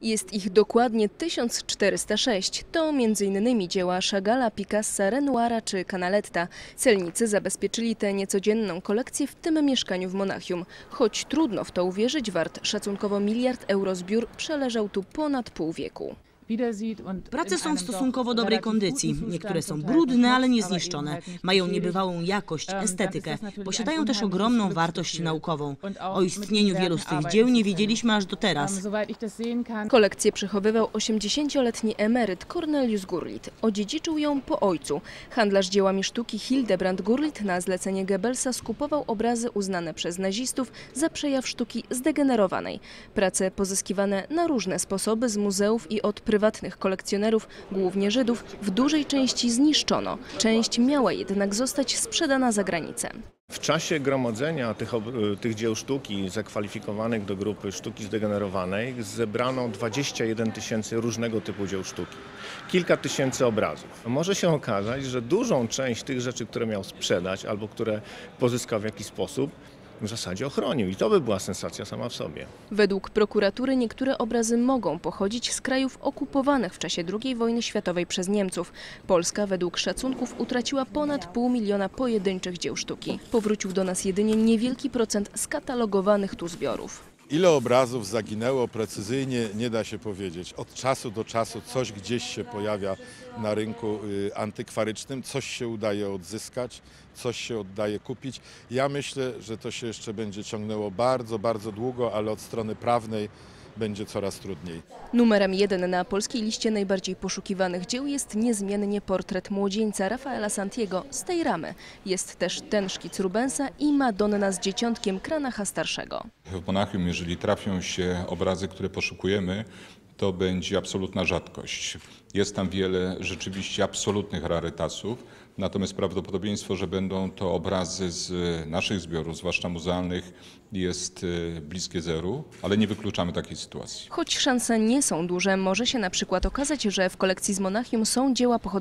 Jest ich dokładnie 1406. To m.in. dzieła Chagalla, Picassa, Renoira czy Canaletta. Celnicy zabezpieczyli tę niecodzienną kolekcję w tym mieszkaniu w Monachium. Choć trudno w to uwierzyć, wart szacunkowo miliard euro zbiór przeleżał tu ponad pół wieku. Prace są w stosunkowo dobrej kondycji. Niektóre są brudne, ale niezniszczone. Mają niebywałą jakość, estetykę. Posiadają też ogromną wartość naukową. O istnieniu wielu z tych dzieł nie wiedzieliśmy aż do teraz. Kolekcję przechowywał 80-letni emeryt Cornelius Gurlit. Odziedziczył ją po ojcu. Handlarz dziełami sztuki Hildebrand Gurlit na zlecenie Goebbelsa skupował obrazy uznane przez nazistów za przejaw sztuki zdegenerowanej. Prace pozyskiwane na różne sposoby z muzeów i od prywatnych kolekcjonerów, głównie Żydów, w dużej części zniszczono. Część miała jednak zostać sprzedana za granicę. W czasie gromadzenia tych, tych dzieł sztuki zakwalifikowanych do grupy sztuki zdegenerowanej zebrano 21 tysięcy różnego typu dzieł sztuki. Kilka tysięcy obrazów. Może się okazać, że dużą część tych rzeczy, które miał sprzedać albo które pozyskał w jakiś sposób, w zasadzie ochronił. I to by była sensacja sama w sobie. Według prokuratury niektóre obrazy mogą pochodzić z krajów okupowanych w czasie II wojny światowej przez Niemców. Polska według szacunków utraciła ponad pół miliona pojedynczych dzieł sztuki. Powrócił do nas jedynie niewielki procent skatalogowanych tu zbiorów. Ile obrazów zaginęło precyzyjnie nie da się powiedzieć. Od czasu do czasu coś gdzieś się pojawia na rynku y, antykwarycznym, coś się udaje odzyskać, coś się oddaje kupić. Ja myślę, że to się jeszcze będzie ciągnęło bardzo, bardzo długo, ale od strony prawnej będzie coraz trudniej. Numerem jeden na polskiej liście najbardziej poszukiwanych dzieł jest niezmiennie portret młodzieńca Rafaela Santiego z tej ramy. Jest też ten szkic Rubensa i Madonna z dzieciątkiem Kranacha Starszego. W Monachium, jeżeli trafią się obrazy, które poszukujemy, to będzie absolutna rzadkość. Jest tam wiele rzeczywiście absolutnych rarytasów, natomiast prawdopodobieństwo, że będą to obrazy z naszych zbiorów, zwłaszcza muzealnych, jest y, bliskie zeru, ale nie wykluczamy takiej sytuacji. Choć szanse nie są duże, może się na przykład okazać, że w kolekcji z Monachium są dzieła pochodzące